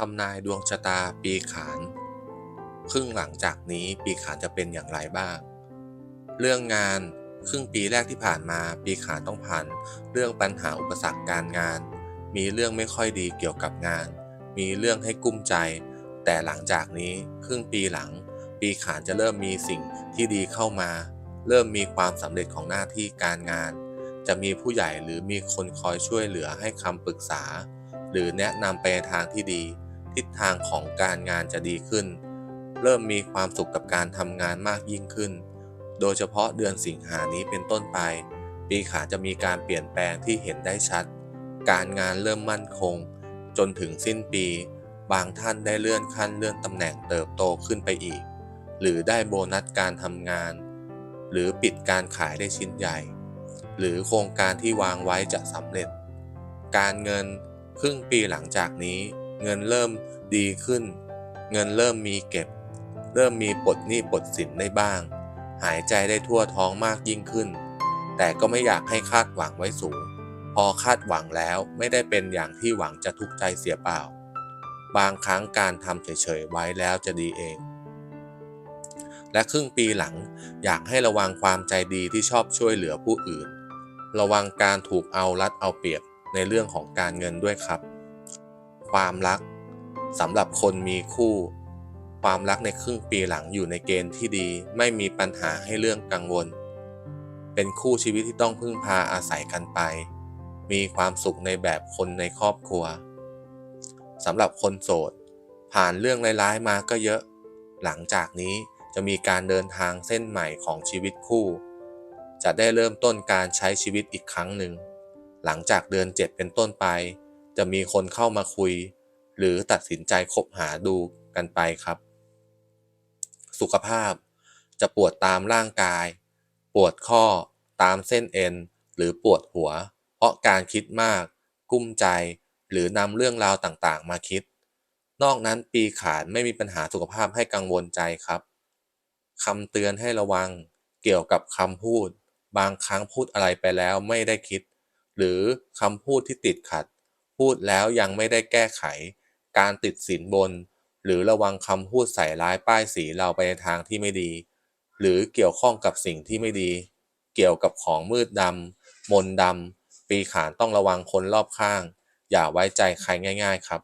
ทำนายดวงชะตาปีขานครึ่งหลังจากนี้ปีขานจะเป็นอย่างไรบ้าง เรื่องงานครึ่งปีแรกที่ผ่านมาปีขานต้องผ่านเรื่องปัญหาอุปสรรคการงาน มีเรื่องไม่ค่อยดีเกี่ยวกับงาน มีเรื่องให้กุ้มใจ แต่หลังจากนี้ครึ่งปีหลัง ปีขานจะเริ่มมีสิ่งที่ดีเข้ามา เริ่มมีความสำเร็จของหน้าที่การงาน จะมีผู้ใหญ่หรือมีคนคอยช่วยเหลือให้คำปรึกษา หรือแนะนำไปในทางที่ดี ทิศทางของการงานจะดีขึ้น เริ่มมีความสุขกับการทำงานมากยิ่งขึ้น โดยเฉพาะเดือนสิงหานี้เป็นต้นไป ปีขาจะมีการเปลี่ยนแปลงที่เห็นได้ชัด การงานเริ่มมั่นคง จนถึงสิ้นปี บางท่านได้เลื่อนขั้นเลื่อนตำแหน่งเติบโตขึ้นไปอีก หรือได้โบนัสการทำงาน หรือปิดการขายได้ชิ้นใหญ่ หรือโครงการที่วางไว้จะสำเร็จ การเงินครึ่งปีหลังจากนี้ เงินเริ่มดีขึ้น เงินเริ่มมีเก็บ เริ่มมีปลดหนี้ปลดสินได้บ้าง หายใจได้ทั่วท้องมากยิ่งขึ้น แต่ก็ไม่อยากให้คาดหวังไว้สูง พอคาดหวังแล้วไม่ได้เป็นอย่างที่หวังจะทุกข์ใจเสียเปล่า บางครั้งการทำเฉยๆไว้แล้วจะดีเอง และครึ่งปีหลังอยากให้ระวังความใจดีที่ชอบช่วยเหลือผู้อื่น ระวังการถูกเอารัดเอาเปรียบในเรื่องของการเงินด้วยครับ ความรักสำหรับคนมีคู่ ความรักในครึ่งปีหลังอยู่ในเกณฑ์ที่ดีไม่มีปัญหาให้เรื่องกังวล เป็นคู่ชีวิตที่ต้องพึ่งพาอาศัยกันไป มีความสุขในแบบคนในครอบครัวสำหรับคนโสด ผ่านเรื่องร้ายๆมาก็เยอะ หลังจากนี้จะมีการเดินทางเส้นใหม่ของชีวิตคู่ จะได้เริ่มต้นการใช้ชีวิตอีกครั้งหนึ่ง หลังจากเดือนเจ็ดเป็นต้นไป จะมีคนเข้ามาคุย หรือตัดสินใจคบหาดูกันไปครับ สุขภาพจะปวดตามร่างกาย ปวดข้อตามเส้นเอ็น หรือปวดหัว เพราะการคิดมาก กุ้มใจ หรือนำเรื่องราวต่างๆ มาคิด นอกนั้นปีขานไม่มีปัญหาสุขภาพให้กังวลใจครับคำเตือนให้ระวังเกี่ยวกับคำพูด บางครั้งพูดอะไรไปแล้วไม่ได้คิด หรือคำพูดที่ติดขัด พูดแล้วยังไม่ได้แก้ไข การติดสินบน หรือระวังคำพูดใส่ร้ายป้ายสีเราไปในทางที่ไม่ดี หรือเกี่ยวข้องกับสิ่งที่ไม่ดี เกี่ยวกับของมืดดำมนดำปีขานต้องระวังคนรอบข้าง อย่าไว้ใจใครง่าย ๆ ครับ